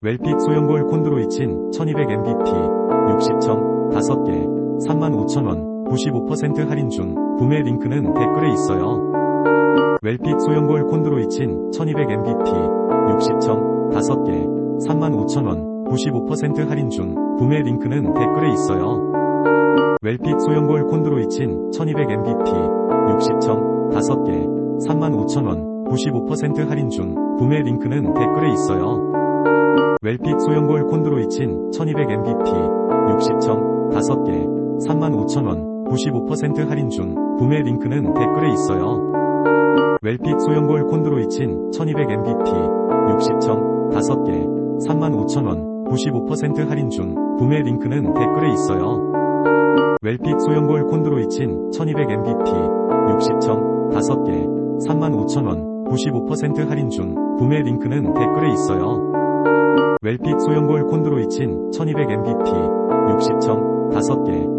웰핏 소형골 콘드로이친 1200mbp 60청 5개 35,000원 95% 할인 중 구매 링크는 댓글에 있어요. 웰핏 소형골 콘드로이친 1200mbp 60청 5개 35,000원 95% 할인 중 구매 링크는 댓글에 있어요. 웰핏 소형골 콘드로이친 1200mbp 60청 5개 35,000원 95% 할인 중 구매 링크는 댓글에 있어요. 웰핏 소형골 콘드로이친 1200mbp 60청 5개 35,000원 95% 할인 중 구매 링크는 댓글에 있어요. 웰핏 소형골 콘드로이친 1200mbp 60청 5개 35,000원 95% 할인 중 구매 링크는 댓글에 있어요. 웰핏 소형골 콘드로이친 1200mbp 60청 5개 35,000원 95% 할인 중 구매 링크는 댓글에 있어요. 웰핏 소형골 콘드로이친 1200mbp 60청 5개